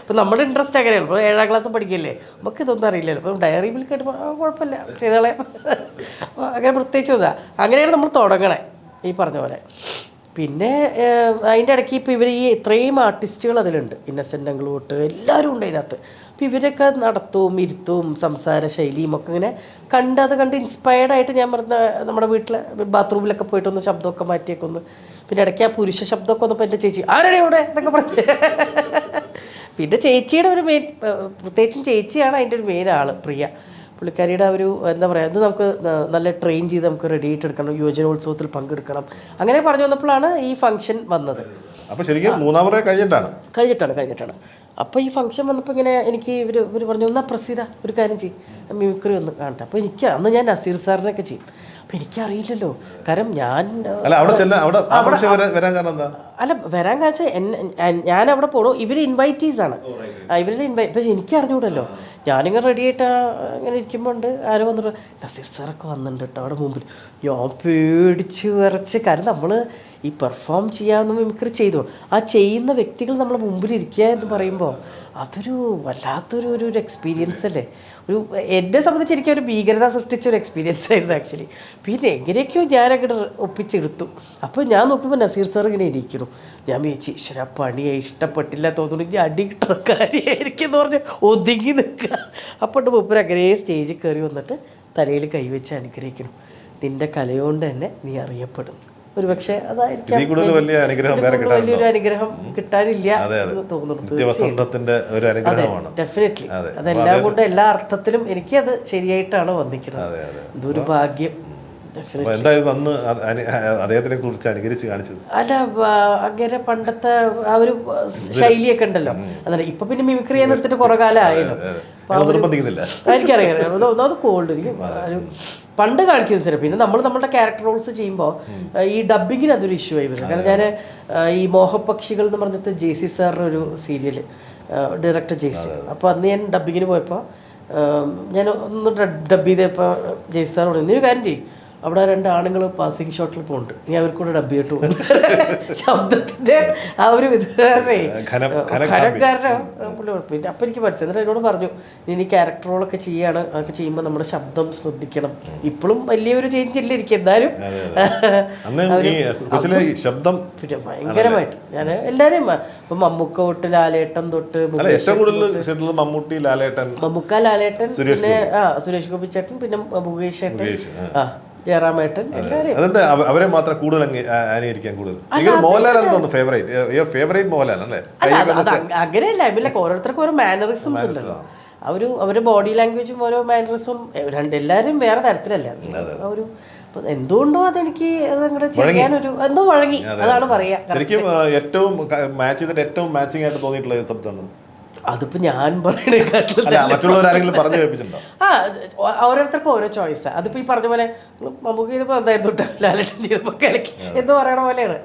അപ്പോൾ <laughs> നമ്മുടെ ഇൻട്രസ്റ്റ് അങ്ങനെയാണ് ഇപ്പോൾ ഏഴാം ക്ലാസ് പഠിക്കില്ലേ നമുക്ക് ഇതൊന്നും അറിയില്ലല്ലോ. അപ്പം ഡയറി മിൽക്ക് കിട്ടുമ്പോൾ കുഴപ്പമില്ല <laughs> അപ്പോൾ അങ്ങനെ പ്രത്യേകിച്ച് ഇതാ അങ്ങനെയാണ് നമ്മൾ തുടങ്ങണേ ഈ പറഞ്ഞ പോലെ. പിന്നെ അതിന്റെ ഇടയ്ക്ക് ഇപ്പോൾ ഇവർ ഈ ഇത്രയും ആർട്ടിസ്റ്റുകൾ അതിലുണ്ട്. ഇന്നസെന്റ് അങ്ങോട്ട് എല്ലാവരും ഉണ്ട് അതിനകത്ത്. അപ്പോൾ ഇവരൊക്കെ നടത്തും ഇരുത്തവും സംസാര ശൈലിയും ഒക്കെ ഇങ്ങനെ കണ്ട് അത് കണ്ട് ഇൻസ്പയർഡ് ആയിട്ട് ഞാൻ പറഞ്ഞ നമ്മുടെ വീട്ടിലെ ബാത്റൂമിലൊക്കെ പോയിട്ടൊന്ന് ശബ്ദമൊക്കെ മാറ്റിയൊക്കെ ഒന്ന് പിന്നെ ഇടയ്ക്ക് ആ പുരുഷ ശബ്ദമൊക്കെ വന്നപ്പോൾ എന്റെ ചേച്ചി ആരാണ് ഇവിടെ എന്നൊക്കെ പറഞ്ഞ്. <laughs> പിന്നെ ചേച്ചിയുടെ ഒരു മെയിൻ പ്രത്യേകിച്ചും ചേച്ചിയാണ് അതിന്റെ ഒരു മെയിൻ ആൾ പ്രിയ. പുള്ളിക്കാരിയുടെ ഒരു എന്താ പറയുക ഇത് നമുക്ക് നല്ല ട്രെയിൻ ചെയ്ത് നമുക്ക് റെഡി ആയിട്ട് എടുക്കണം യുവജനോത്സവത്തിൽ പങ്കെടുക്കണം. അങ്ങനെ പറഞ്ഞു വന്നപ്പോഴാണ് ഈ ഫംഗ്ഷൻ വന്നത്. അപ്പോൾ ശരിക്കും മൂന്നാം മുறை കഴിഞ്ഞിട്ടാണ്? കഴിഞ്ഞിട്ടാണ് കഴിഞ്ഞിട്ടാണ്. അപ്പോൾ ഈ ഫംഗ്ഷൻ വന്നപ്പോൾ ഇങ്ങനെ എനിക്ക് ഇവർ ഇവർ പറഞ്ഞു ഒന്നാ പ്രസീത ഒരു കാര്യം ചെയ്യും. മിമിക്രി ഒന്ന് കാണട്ടെ. അപ്പോൾ എനിക്ക് അന്ന് ഞാൻ നസീർ സാറിനൊക്കെ ചെയ്യും. അപ്പോൾ എനിക്കറിയില്ലല്ലോ. കാരണം ഞാൻ അല്ല വരാൻ കാരണം എന്താ? അല്ല വരാൻ കാണിച്ച ഞാൻ അവിടെ പോകണു ഇവർ ഇൻവൈറ്റീസ് ആണ്. ഇവരുടെ ഇൻവൈറ്റ് പക്ഷേ എനിക്ക് അറിഞ്ഞൂടല്ലോ ഞാനിങ്ങനെ റെഡി ആയിട്ട് ഇങ്ങനെ ഇരിക്കുമ്പോൾ ഉണ്ട്. ആരോ വന്നിട്ട് നസീർ സാറൊക്കെ വന്നിട്ടുണ്ട് കേട്ടോ അവിടെ മുമ്പിൽ ഞാൻ പേടിച്ച് വിറച്ച് കാരണം നമ്മൾ ഈ പെർഫോം ചെയ്യാമെന്ന് മിമിക്രി ചെയ്തു. ആ ചെയ്യുന്ന വ്യക്തികൾ നമ്മളെ മുമ്പിൽ ഇരിക്കുക എന്ന് പറയുമ്പോൾ അതൊരു വല്ലാത്തൊരു ഒരു എക്സ്പീരിയൻസ് അല്ലേ? ഒരു എന്നെ സംബന്ധിച്ച് എനിക്ക് ഒരു ഭീകരത സൃഷ്ടിച്ച ഒരു എക്സ്പീരിയൻസ് ആയിരുന്നു ആക്ച്വലി പിന്നെ എങ്ങനെയൊക്കെയോ ഞാനങ്ങോട്ട് ഒപ്പിച്ചെടുത്തു. അപ്പോൾ ഞാൻ നോക്കുമ്പോൾ നസീർ സാർ ഇങ്ങനെ ഇരിക്കുന്നു. ഞാൻ വിചാരിച്ചു ഈശ്വര പണിയെ ഇഷ്ടപ്പെട്ടില്ല തോന്നുന്നു. ഇനി അടി കിട്ടുന്ന കാര്യമായിരിക്കും എന്ന് പറഞ്ഞ് ഒതുങ്ങി നിൽക്കുക. അപ്പോൾ മൂപ്പർ അങ്ങനെ സ്റ്റേജിൽ കയറി വന്നിട്ട് തലയിൽ കൈവച്ച് അനുഗ്രഹിക്കണം നിന്റെ കലയോണ്ട് തന്നെ നീ അറിയപ്പെടും ഒരു അതായിരിക്കും. അതായിരിക്കാം വലിയ അനുഗ്രഹം വലിയൊരു അനുഗ്രഹം കിട്ടാനില്ല എന്ന് തോന്നുന്നു ഡെഫിനറ്റ്ലി അതെല്ലാം കൊണ്ട് എല്ലാ അർത്ഥത്തിലും എനിക്കത് ശരിയായിട്ടാണ് വന്നിക്കുന്നത് ഇതൊരു ഭാഗ്യം. എന്തായിരുന്നു അന്ന് അത് അദ്ദേഹത്തിനെ കുറിച്ച് അനുകരിച്ച് കാണിച്ചത്. അല്ല അങ്ങനെ പണ്ടത്തെ ആ ഒരു ശൈലിയൊക്കെ ഉണ്ടല്ലോ. അന്നേരം ഇപ്പൊ പിന്നെ മിമിക്രി ചെയ്യാൻ നിർത്തിട്ട് കുറെ കാലം ആയല്ലോ അപ്പൊ ഞങ്ങൾ നിർബന്ധിക്കുന്നില്ല. എനിക്കറിയാം. അത് കോൾഡ് എനിക്ക് പണ്ട് കാണിച്ചത് സാർ പിന്നെ നമ്മൾ നമ്മുടെ ക്യാരക്ടർ റോൾസ് ചെയ്യുമ്പോൾ ഈ ഡബിങ്ങിന് അതൊരു ഇഷ്യൂ ആയി വരുന്നത് കാരണം ഞാൻ ഈ മോഹപക്ഷികൾ എന്ന് പറഞ്ഞിട്ട് ജെ സി സാറിന്റെ ഒരു സീരിയൽ ഡയറക്ടർ ജെ സി. അപ്പോൾ അന്ന് ഞാൻ ഡബിങ്ങിന് പോയപ്പോൾ ഞാൻ ഒന്ന് ഡബ് ചെയ്തപ്പോൾ ജെ സി സാർ പറഞ്ഞു "നീ ഒരു കാര്യം ചെയ്യും. അവിടെ രണ്ട് ആണുങ്ങൾ പാസിംഗ് ഷോട്ടിൽ പോകുന്നുണ്ട് ഇനി അവർക്കൂടെ ഡബ് ചെയ്തിട്ട് പോകും ശബ്ദത്തിന്റെ ആ ഒരു വിധാരണേ അപ്പൊ പുള്ളി എനിക്ക് പഠിച്ചു എന്നിട്ട് എന്നോട് പറഞ്ഞു ഇനി ക്യാരക്ടർ റോളൊക്കെ ചെയ്യാണ്. അതൊക്കെ ചെയ്യുമ്പോൾ നമ്മുടെ ശബ്ദം ശ്രദ്ധിക്കണം. ഇപ്പോഴും വലിയൊരു ചേഞ്ച് ഇല്ല എനിക്ക്. എന്തായാലും ശബ്ദം പിന്നെ ഭയങ്കരമായിട്ട്. ഞാൻ എല്ലാവരെയും ഇപ്പം മമ്മൂക്ക തൊട്ട് ലാലേട്ടൻ തൊട്ട് അല്ല ഏറ്റവും കൂടുതൽ മമ്മൂട്ടി ലാലേട്ടൻ മമ്മൂക്ക ലാലേട്ടൻ പിന്നെ ആ സുരേഷ് ഗോപി ചേട്ടൻ പിന്നെ മുകേഷ് ചേട്ടൻ ആ ജയറാമേട്ടൻ എല്ലാവരെയും. അതെന്താ? അവരെ മാത്രം കൂടുതൽ അനുകരിക്കാൻ കൂടുതൽ. മോഹൻലാൽ തോന്നുന്നു ഫേവറേറ്റ് യുവർ ഫേവറേറ്റ് മോഹൻലാൽ അല്ലേ? അങ്ങനെയല്ല. ഇതിലൊക്കെ ഓരോരുത്തർക്കും ഓരോ മാനറിസംസ് ഉണ്ടല്ലോ. അവർ ഒരു അവരുടെ ബോഡി ലാംഗ്വേജും ഓരോ മാനറിസും രണ്ട് എല്ലാവരും വേറെ തരത്തിലല്ല? ഒരു എന്തുകൊണ്ടോ അതെനിക്ക് ചെയ്യാനൊരു എന്തോ വഴങ്ങി. അതാണ് പറയാ. ശരിക്കും ഏറ്റവും മാച്ച് ചെയ്തിട്ട് ഏറ്റവും മാച്ചിങ് ആയിട്ട് തോന്നിയിട്ടുള്ള ശബ്ദമാണ് അതിപ്പോ ഞാൻ പറയണേക്കാട്ടിലും ആ ഓരോരുത്തർക്കും ഓരോ ചോയ്സ്. അതിപ്പോ ഈ പറഞ്ഞ പോലെ നമുക്ക് ചെയ്തപ്പോൾ എന്തായിരുന്നു ലാലട്ടൻ കലക്കി എന്ന് പറയണ പോലെയാണ്.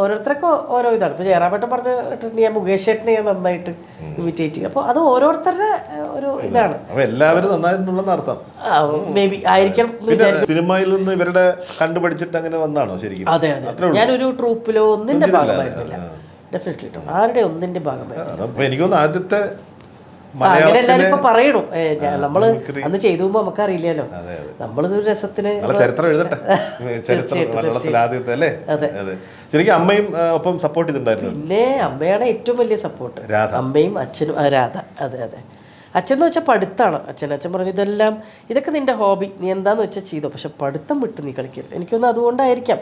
ഓരോരുത്തർക്കും ഓരോ ഇതാണ്. ഇപ്പൊ ജയറാമേട്ടൻ പറഞ്ഞ ഞാൻ മുകേഷ് ചേട്ടനെ ഞാൻ നന്നായിട്ട് ഇമിറ്റേറ്റ് ചെയ്യും അപ്പോൾ അത് ഓരോരുത്തരുടെ ഒരു ഇതാണ്. അപ്പൊ എല്ലാവരും നന്നായിട്ടുണ്ടെന്ന് അർത്ഥം. മേ ബി ആയിരിക്കണം. സിനിമയിൽ നിന്ന് ഇവരുടെ കണ്ടുപഠിച്ചിട്ട് അങ്ങനെ വന്നാണോ ശരിക്കും? അതെ അതെ ഞാനൊരു ട്രൂപ്പിലോ ഒന്നിന്റെ ഭാഗമായിരുന്നില്ല ഡെഫിനറ്റ്ലി കേട്ടോ ആരുടെ ഒന്നിന്റെ ഭാഗമായിട്ട്? അപ്പൊ എനിക്കൊന്ന് ആദ്യത്തെ അങ്ങനെ എല്ലാവരും ഇപ്പൊ പറയണു. നമ്മൾ അന്ന് ചെയ്തു പോകുമ്പോ നമുക്ക് അറിയില്ലല്ലോ നമ്മളിത് രസത്തിന് ചരിത്രം എഴുതട്ടെ? <laughs> ശരിക്കും അമ്മയും ഒപ്പം സപ്പോർട്ട് ചെയ്തിട്ടുണ്ടായിരുന്നു. പിന്നെ അമ്മയാണ് ഏറ്റവും വലിയ സപ്പോർട്ട് അമ്മയും അച്ഛനും രാധ. അതെ അതെ. അച്ഛൻ എന്ന് വെച്ചാൽ പഠിത്തമാണ് അച്ഛൻ അച്ഛൻ പറഞ്ഞു ഇതെല്ലാം ഇതൊക്കെ നിന്റെ ഹോബി. നീ എന്താന്ന് വെച്ചാൽ ചെയ്തോ. പക്ഷെ പഠിത്തം വിട്ട് നീ കളിക്കരുത്. എനിക്കൊന്ന് അതുകൊണ്ടായിരിക്കാം.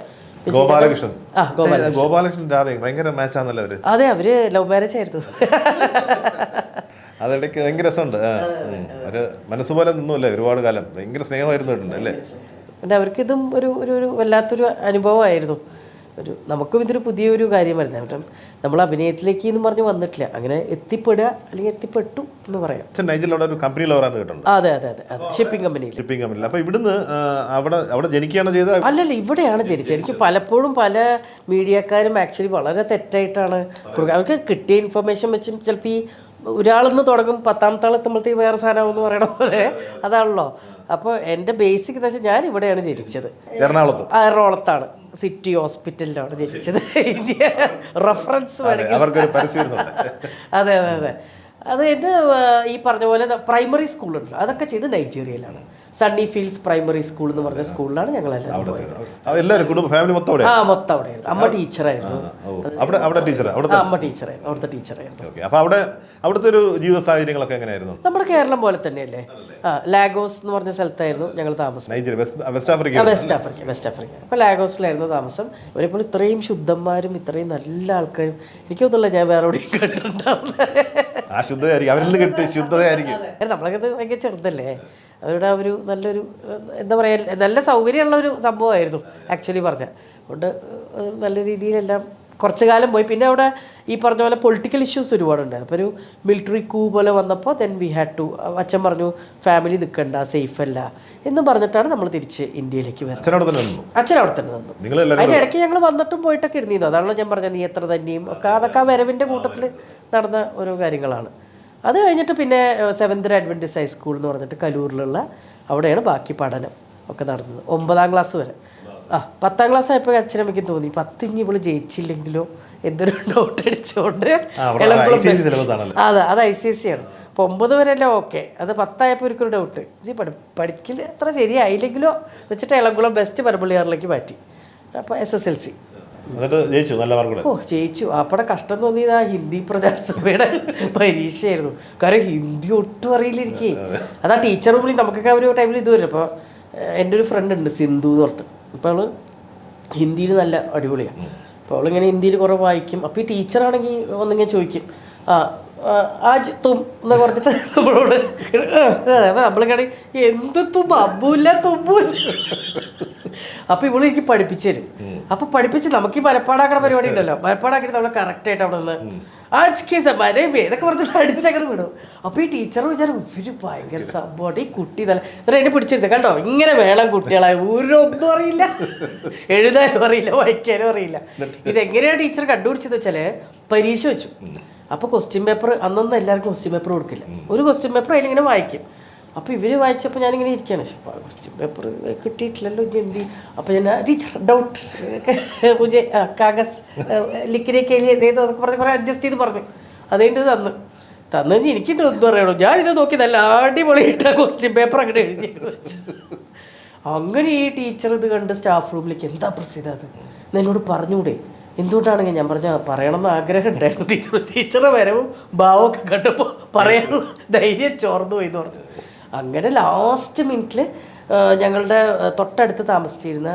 ഗോപാലകൃഷ്ണൻ. ആ ഗോപാലകൃഷ്ണൻ. ഗോപാലകൃഷ്ണൻ രാധയും. ഭയങ്കര മാച്ചാന്നല്ലോ അവർ? അതെ അവർ ലവ് മാരേജ് ആയിരുന്നു. <laughs> അതിടയ്ക്ക് ഭയങ്കര രസമുണ്ട്. ഒരു മനസ്സ് പോലെ നിന്നുമല്ലേ ഒരുപാട് കാലം. ഭയങ്കര സ്നേഹമായിരുന്നു കേട്ടിട്ടുണ്ട് അല്ലേ? അവർക്കിതും ഒരു ഒരു ഒരു വല്ലാത്തൊരു അനുഭവമായിരുന്നു. ഒരു നമുക്കും ഇതൊരു പുതിയൊരു കാര്യമായിരുന്നു കാരണം നമ്മൾ അഭിനയത്തിലേക്ക് എന്ന് പറഞ്ഞ് വന്നിട്ടില്ല. അങ്ങനെ എത്തിപ്പെടുക അല്ലെങ്കിൽ എത്തിപ്പെട്ടു എന്ന് പറയാം. ഒരു കമ്പനി ലവറാന്ന് അതെ അതെ അതെ അതെ. ഷിപ്പിംഗ് കമ്പനിയിൽ ഷിപ്പിംഗ് കമ്പനിയിൽ അപ്പോൾ ഇവിടുന്ന് അവിടെ അവിടെ ജനിക്കുകയാണ് ചെയ്തത്? അല്ലല്ല ഇവിടെയാണ് ജനിച്ചത്. എനിക്ക് പലപ്പോഴും പല മീഡിയക്കാരും ആക്ച്വലി വളരെ തെറ്റായിട്ടാണ് അവർക്ക് കിട്ടിയ ഇൻഫർമേഷൻ വെച്ച് ചിലപ്പോൾ ഈ ഒരാളെന്ന് തുടങ്ങും പത്താമത്തെ ആൾ എത്തുമ്പോഴത്തേക്ക് വേറെ സാധനം എന്ന് പറയണ പോലെ അതാണല്ലോ. അപ്പോൾ എന്റെ ബേസിക് എന്ന് വെച്ചാൽ ഞാൻ ഇവിടെയാണ് ജനിച്ചത്. എറണാകുളത്ത്. എറണാകുളത്താണ്. സിറ്റി ഹോസ്പിറ്റലിലാണ് ജനിച്ചത്. ഇന്ത്യ റെഫറൻസ് വേണമെങ്കിൽ. അതെ അതെ അതെ. അത് എന്റെ ഈ പറഞ്ഞ പോലെ പ്രൈമറി സ്കൂളുണ്ട് അതൊക്കെ ചെയ്ത് നൈജീരിയയിലാണ് സണ്ണി ഫീൽഡ്സ് പ്രൈമറി സ്കൂൾ എന്ന് പറഞ്ഞ സ്കൂളിലാണ് ഞങ്ങൾ എല്ലാവരും കുടുംബ ഫാമിലി മൊത്തം അവിടെ ആ മൊത്തം അവിടെ അമ്മ ടീച്ചറായിരുന്നു അവിടെ അവിടെ ടീച്ചർ അവിടെ അമ്മ ടീച്ചറായിരുന്നു അവിടുത്തെ ടീച്ചറായിരുന്നു ഓക്കെ. അപ്പൊ അവിടെ അവിടുത്തെ ഒരു ജീവിത സാഹചര്യങ്ങളൊക്കെ എങ്ങനെയായിരുന്നു? നമ്മുടെ കേരളം പോലെ തന്നെയല്ലേ? ലാഗോസ് എന്ന് പറഞ്ഞ സ്ഥലത്തായിരുന്നു ഞങ്ങൾ താമസം. West Africa West Africa West Africa. അപ്പോൾ ലാഗോസിലായിരുന്നു താമസം. ഇവരിപ്പോൾ ഇത്രയും ശുദ്ധന്മാരും ഇത്രയും നല്ല ആൾക്കാരും. എനിക്ക് തോന്നുന്നില്ല ഞാൻ വേറെ എവിടെയും കണ്ടിട്ടുണ്ടാവും നമ്മളൊക്കെ ഭയങ്കര ചെറുതല്ലേ? അവരുടെ ആ ഒരു നല്ലൊരു എന്താ പറയുക നല്ല സൗകര്യമുള്ള ഒരു സംഭവമായിരുന്നു ആക്ച്വലി പറഞ്ഞ അതുകൊണ്ട് നല്ല രീതിയിലെല്ലാം കുറച്ച് കാലം പോയി. പിന്നെ അവിടെ ഈ പറഞ്ഞ പോലെ പൊളിറ്റിക്കൽ ഇഷ്യൂസ് ഒരുപാടുണ്ടായിരുന്നു അപ്പോൾ ഒരു മിലിറ്ററി കൂ പോലെ വന്നപ്പോൾ ദെൻ വി ഹാഡ് ടു അച്ഛൻ പറഞ്ഞു ഫാമിലി നിൽക്കണ്ട സേഫ് അല്ല എന്ന് പറഞ്ഞിട്ടാണ് നമ്മൾ തിരിച്ച് ഇന്ത്യയിലേക്ക് വരുന്നത്. അച്ഛൻ അവിടെ തന്നെ നിന്നു? അതിന്റെ ഇടയ്ക്ക് ഞങ്ങൾ വന്നിട്ടും പോയിട്ടൊക്കെ ഇരുന്നിരുന്നു. അതാണല്ലോ ഞാൻ പറഞ്ഞത് നീ എത്ര തന്നെയും ഒക്കെ അതൊക്കെ ആ വരവിന്റെ കൂട്ടത്തിൽ നടന്ന ഓരോ കാര്യങ്ങളാണ്. അത് കഴിഞ്ഞിട്ട് പിന്നെ സെവൻത് അഡ്വന്റീസ് ഹൈസ്കൂൾ എന്ന് പറഞ്ഞിട്ട് കലൂരിലുള്ള അവിടെയാണ് ബാക്കി പഠനം ഒക്കെ നടന്നത്. ഒമ്പതാം ക്ലാസ് വരെ. ആ പത്താം ക്ലാസ് ആയപ്പോൾ അച്ഛനമ്മയ്ക്ക് തോന്നി. പത്ത് ഇനി ഇവൾ ജയിച്ചില്ലെങ്കിലോ എന്തൊരു ഡൗട്ട് അടിച്ചുകൊണ്ട്. അതെ അത് ഐ സി എസ് സി ആണ്. അപ്പോൾ ഒമ്പത് വരെ അല്ലേ ഓക്കെ അത് പത്തായപ്പോൾ ഒരിക്കലും ഡൗട്ട് ജി പഠി പഠിക്കില്ല അത്ര ശരിയായില്ലെങ്കിലോ എന്ന് വെച്ചിട്ട് ഇളംകുളം ബെസ്റ്റ് പരമ്പള്ളിയാറിലേക്ക് മാറ്റി. അപ്പോൾ എസ് എസ് എൽ സി ജയിച്ചു നല്ല ഓ ജയിച്ചു. അപ്പടെ കഷ്ടം തോന്നിയത് ആ ഹിന്ദി പ്രജാസഭയുടെ പരീക്ഷയായിരുന്നു. കാരണം ഹിന്ദി ഒട്ടും അറിയില്ല എനിക്ക്. അതാ ടീച്ചർ റൂമിൽ നമുക്കൊക്കെ ഒരു ടൈമിൽ ഇത് വരും. അപ്പോൾ എന്റെ ഒരു ഫ്രണ്ട് ഉണ്ട് സിന്ധു എന്ന് പറഞ്ഞിട്ട്. അപ്പോൾ അവൾ ഹിന്ദിയിൽ നല്ല അടിപൊളിയാണ്. അപ്പോൾ അവളിങ്ങനെ ഹിന്ദിയിൽ കുറേ വായിക്കും. അപ്പോൾ ഈ ടീച്ചറാണെങ്കിൽ ഒന്നിങ്ങനെ ചോദിക്കും ആ ആജ് തും എന്ന് പറഞ്ഞിട്ട് നമ്മളോട് അപ്പോൾ നമ്മളിങ്ങനെ എന്ത് തും? അബ്ബൂല്ല തുമ്പൂല്ല അപ്പൊ ഇവൾ എനിക്ക് പഠിപ്പിച്ചു തരും. അപ്പൊ പഠിപ്പിച്ച് നമുക്ക് ഈ മരപ്പാടാക്കണ പരിപാടി ഉണ്ടല്ലോ മരപ്പാടാക്കിയിട്ട് നമ്മളെ കറക്റ്റ് ആയിട്ട് അവിടെ നിന്ന് ആജ്കേസ മരവേ ഇതൊക്കെ പറഞ്ഞിട്ട് അടിച്ചങ്ങനെ വിടും. അപ്പൊ ഈ ടീച്ചർ വിചാരം ഇവർ ഭയങ്കര സംഭവമാണ്. ഈ കുട്ടി നല്ല എന്നിട്ട് എന്നെ പിടിച്ചിരുന്നത് കണ്ടോ? ഇങ്ങനെ വേണം കുട്ടികളായി ഒരൊന്നും അറിയില്ല. എഴുതാനും അറിയില്ല വായിക്കാനും അറിയില്ല. ഇതെങ്ങനെയാണ് ടീച്ചർ കണ്ടുപിടിച്ചത് വെച്ചാൽ പരീക്ഷ വെച്ചു. അപ്പോൾ ക്വസ്റ്റ്യൻ പേപ്പർ അന്നൊന്നും എല്ലാവർക്കും ക്വസ്റ്റ്യൻ പേപ്പർ കൊടുക്കില്ല. ഒരു ക്വസ്റ്റ്യൻ പേപ്പർ അതിലിങ്ങനെ വായിക്കും. അപ്പോൾ ഇവർ വായിച്ചപ്പോൾ ഞാനിങ്ങനെ ഇരിക്കുകയാണ് ക്വസ്റ്റ്യൻ പേപ്പർ കിട്ടിയിട്ടില്ലല്ലോ <laughs> ഇത് എന്ത്? അപ്പോൾ ഞാൻ ടീച്ചർ ഡൗട്ട് മുജെ കാഗസ് ലിക്കിലേക്ക് ഏതോ അതൊക്കെ പറഞ്ഞ് കുറേ അഡ്ജസ്റ്റ് ചെയ്ത് പറഞ്ഞു. അതുകൊണ്ട് തന്നു. തന്നു എനിക്കിട്ട് ഒന്നും അറിയണോ ഞാനിത് നോക്കി നല്ല അടിപൊളിയായിട്ട് ക്വസ്റ്റ്യൻ പേപ്പർ അങ്ങനെ എഴുതി വെച്ചു അങ്ങനെ ഈ ടീച്ചർ ഇത് കണ്ട് സ്റ്റാഫ് റൂമിലേക്ക് എന്താ പ്രസിദ്ധ അത്? എന്ന് എന്നോട് പറഞ്ഞുകൂടെ എന്തുകൊണ്ടാണെങ്കിൽ ഞാൻ പറഞ്ഞ പറയണമെന്ന് ആഗ്രഹം ഉണ്ടായിരുന്നു ടീച്ചർ. ടീച്ചറെ വരവും ഭാവമൊക്കെ കണ്ടപ്പോൾ പറയാൻ ധൈര്യം ചോർന്നു പോയി എന്ന് പറഞ്ഞു. അങ്ങനെ ലാസ്റ്റ് മിനിറ്റിൽ ഞങ്ങളുടെ തൊട്ടടുത്ത് താമസിച്ചിരുന്ന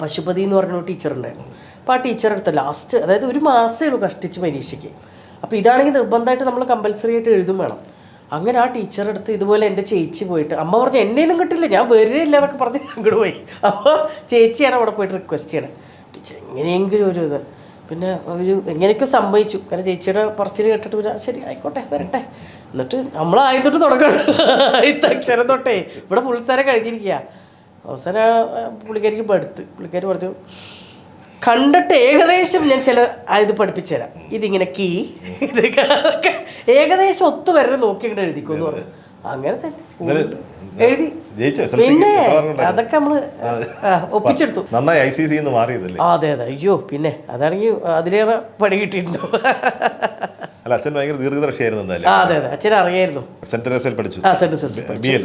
പശുപതി എന്ന് പറഞ്ഞ ഉണ്ടായിരുന്നു. അപ്പോൾ ആ ടീച്ചർ അടുത്ത് ലാസ്റ്റ് അതായത് ഒരു മാസമേ ഉള്ളൂ കഷ്ടിച്ച് പരീക്ഷയ്ക്ക്. അപ്പോൾ ഇതാണെങ്കിൽ നിർബന്ധമായിട്ട് നമ്മൾ കമ്പൽസറി ആയിട്ട് എഴുതും വേണം. അങ്ങനെ ആ ടീച്ചർ അടുത്ത് ഇതുപോലെ എന്റെ ചേച്ചി പോയിട്ട് അമ്മ പറഞ്ഞു എന്നേലും കിട്ടില്ല ഞാൻ വരില്ല എന്നൊക്കെ പറഞ്ഞ് അങ്ങോട്ട് പോയി. അപ്പോൾ ചേച്ചിയാണ് അവിടെ പോയിട്ട് റിക്വസ്റ്റ് ചെയ്യണം. ടീച്ചർ എങ്ങനെയെങ്കിലും ഒരു ഇത്. പിന്നെ ഒരു എങ്ങനെയൊക്കെയോ സംഭവിച്ചു. കാരണം ചേച്ചിയുടെ പറച്ചിൽ കേട്ടിട്ട് പിന്നെ ശരി ആയിക്കോട്ടെ വരട്ടെ. എന്നിട്ട് നമ്മൾ ആദ്യം തൊട്ട് തുടങ്ങണം ആദ്യത്തെ അക്ഷരം തൊട്ടേ. ഇവിടെ ഫുൾ കഴിഞ്ഞിരിക്കുക അവസാനം ആ പുള്ളിക്കാരിക്ക് പഠിത്ത് പുള്ളിക്കാരി പറഞ്ഞു കണ്ടിട്ട് ഏകദേശം ഞാൻ ചില ഇത് പഠിപ്പിച്ചു തരാം ഇതിങ്ങനെ കീ ഇത് ഏകദേശം ഒത്തു വരെ നോക്കി ഇങ്ങനെ എഴുതിക്കോന്ന് പറഞ്ഞു. അങ്ങനെ തന്നെ. എഴുതി. പിന്നെ? അതൊക്കെ നമ്മൾ ഒപ്പിച്ചെടുത്തു. നന്നായി ഐ സി സി മാറിയതല്ലേ? അതെ അതെ. അയ്യോ പിന്നെ അതാണെങ്കിൽ അതിലേറെ പണി കിട്ടിയിട്ടുണ്ടോ? അല്ല അച്ഛൻ ഭയങ്കര ദീർഘദർശിയായിരുന്നു എന്തായാലും. അതെ അതെ. അച്ഛൻ അറിയായിരുന്നു. സെന്റ് തെരേസയിൽ പഠിച്ചു. ആ saint sister B L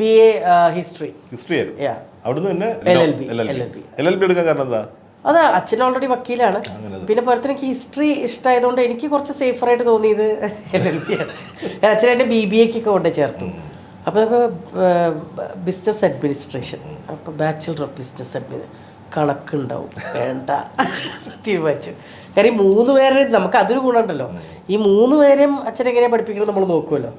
B A history. History ആയിരുന്നു. അവിടുന്ന് തന്നെ എൽ എൽ ബി എടുക്കാൻ കാരണം എന്താ? അതാ അച്ഛൻ ഓൾറെഡി വക്കീലാണ്. പിന്നെ പുറത്ത് എനിക്ക് ഹിസ്റ്ററി ഇഷ്ടമായതുകൊണ്ട് എനിക്ക് കുറച്ച് സേഫറായിട്ട് തോന്നിയത് എൽ എൽ ബി ആണ് അച്ഛൻ എന്റെ ബി ബി എക്കൊക്കെ കൊണ്ട് ചേർത്തു. അപ്പോൾ നമുക്ക് ബിസിനസ് അഡ്മിനിസ്ട്രേഷൻ അപ്പോൾ ബാച്ചിലർ ഓഫ് ബിസിനസ് അഡ്മിനി കണക്കുണ്ടാവും. വേണ്ട. തീരുമാനിച്ചു കാര്യം ഈ മൂന്ന് പേരെ നമുക്ക് അതൊരു ഗുണമുണ്ടല്ലോ. ഈ മൂന്ന് പേരെയും അച്ഛനെങ്ങനെയാണ് പഠിപ്പിക്കുന്നത് നമ്മൾ നോക്കുമല്ലോ.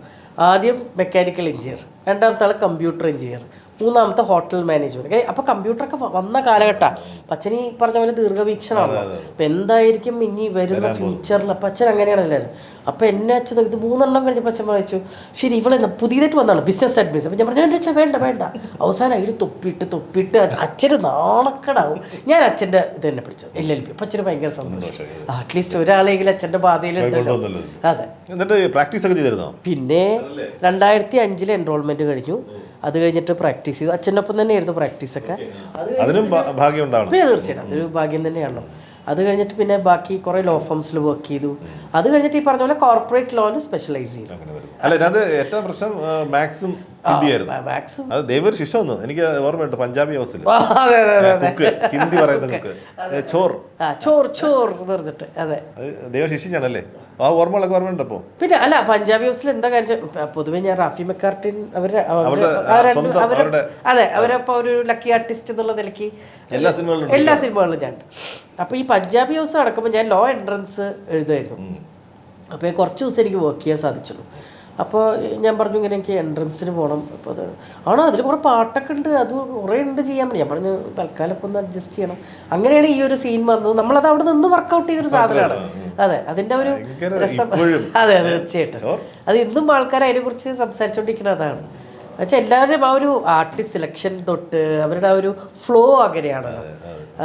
ആദ്യം മെക്കാനിക്കൽ എഞ്ചിനീയർ രണ്ടാമത്തെ ആൾ കമ്പ്യൂട്ടർ എഞ്ചിനീയർ മൂന്നാമത്തെ ഹോട്ടൽ മാനേജ്മെന്റ്. അപ്പോൾ കമ്പ്യൂട്ടറൊക്കെ വന്ന കാലഘട്ടം. അച്ഛൻ ഈ പറഞ്ഞ പോലെ ദീർഘവീക്ഷണമാണ്. അപ്പം എന്തായിരിക്കും ഇനി വരുന്ന ഫ്യൂച്ചറിൽ അപ്പം അച്ഛൻ അങ്ങനെയാണല്ലോ അപ്പം എന്നെ അച്ഛൻ ഇത് മൂന്നെണ്ണം കഴിഞ്ഞപ്പോൾ അച്ഛൻ പറയിച്ചു ശരി ഇവിടെ പുതിയതായിട്ട് വന്നതാണ് ബിസിനസ് അഡ്മിഷൻ അപ്പം ഞാൻ പറഞ്ഞു "എന്റെ അച്ഛൻ വേണ്ട വേണ്ട. അവസാനം അതിൽ തൊപ്പിട്ട് തൊപ്പിട്ട് അച്ഛന് നാണക്കടാവും. ഞാൻ അച്ഛന്റെ ഇത് തന്നെ പിടിച്ചു. എൽ എൽ പി അപ്പം അച്ഛന് ഭയങ്കര സന്തോഷം. അറ്റ്ലീസ്റ്റ് ഒരാളെങ്കിലും അച്ഛന്റെ ബാധയിലുണ്ടല്ലോ. അതെ. എന്നിട്ട് പ്രാക്ടീസ് ഒക്കെ ചെയ്തിരുന്നോ? പിന്നെ രണ്ടായിരത്തി അഞ്ചിൽ എൻറോൾമെന്റ് കഴിഞ്ഞു. അത് കഴിഞ്ഞിട്ട് പ്രാക്ടീസ് ചെയ്തു. അച്ഛന്റെ ഒപ്പം തന്നെയായിരുന്നു പ്രാക്ടീസ് ഒക്കെ. അതിനും ഭാഗ്യം ഉണ്ടാവണം പിന്നെ തീർച്ചയായിട്ടും അതൊരു ഭാഗ്യം തന്നെയാണല്ലോ. അത് കഴിഞ്ഞിട്ട് പിന്നെ ബാക്കി കുറേ ലോ ഫോംസിൽ വർക്ക് ചെയ്തു. അത് കഴിഞ്ഞിട്ട് ഈ പറഞ്ഞ പോലെ കോർപ്പറേറ്റ് ലോയിൽ സ്പെഷ്യലൈസ് ചെയ്തു. അല്ല ഇതിനകത്ത് ഏറ്റവും പ്രശ്നം മാക്സും ഹിന്ദിയായിരുന്നു. അത് ദൈവം ശിക്ഷ വന്നു. എനിക്ക് ഓർമ്മയുണ്ട് പഞ്ചാബി ഹൗസിൽ അതെ അതെ അതെ അതെ. ഹിന്ദി പറയുന്ന ചോർ. ചോർ ചോർ എന്ന് പറഞ്ഞിട്ട് അതെ. അത് ദൈവം ശിക്ഷിച്ചാണല്ലേ? ആ ഓർമ്മകളൊക്കെ ഓർമ്മയുണ്ട് അപ്പോൾ പിന്നെ അല്ല പഞ്ചാബി ഹൗസിൽ എന്താ കാര്യം പൊതുവേ ഞാൻ റാഫി മെക്കാർട്ടിൻ അവരുടെ അവരുടെ, അതെ അവരപ്പോ ഒരു ലക്കി ആർട്ടിസ്റ്റ് എന്നുള്ള നിലയ്ക്ക് എല്ലാ സിനിമകളിലും എല്ലാ സിനിമകളിലും ഞാൻ അപ്പോൾ ഈ പഞ്ചാബി ഹൗസ് അടക്കുമ്പോൾ ഞാൻ ലോ എൻട്രൻസ് എഴുതുമായിരുന്നു അപ്പോൾ കുറച്ച് ദിവസം എനിക്ക് വർക്ക് ചെയ്യാൻ സാധിച്ചുള്ളൂ. അപ്പോൾ ഞാൻ പറഞ്ഞു ഇങ്ങനെ എനിക്ക് എൻട്രൻസിന് പോകണം അപ്പോൾ അത് ആണോ? അതിൽ കുറേ പാട്ടൊക്കെ ഉണ്ട്. അത് കുറേ ഉണ്ട് ചെയ്യാൻ. ഞാൻ പറഞ്ഞു തൽക്കാലം ഇപ്പം ഒന്ന് അഡ്ജസ്റ്റ് ചെയ്യണം. അങ്ങനെയാണ് ഈ ഒരു സീൻ വന്നത്. നമ്മളത് അവിടെ നിന്ന് വർക്കൗട്ട് ചെയ്തൊരു സാധനമാണ്. അതെ അതിന്റെ ഒരു രസം. അതെ അതെ തീർച്ചയായിട്ടും. അത് ഇന്നും ആൾക്കാർ അതിനെക്കുറിച്ച് സംസാരിച്ചുകൊണ്ടിരിക്കുന്ന അതാണ്. എന്നുവെച്ചാൽ എല്ലാവരുടെയും ആ ഒരു ആർട്ടിസ്റ്റ് സെലക്ഷൻ തൊട്ട് അവരുടെ ആ ഒരു ഫ്ലോ അങ്ങനെയാണ്.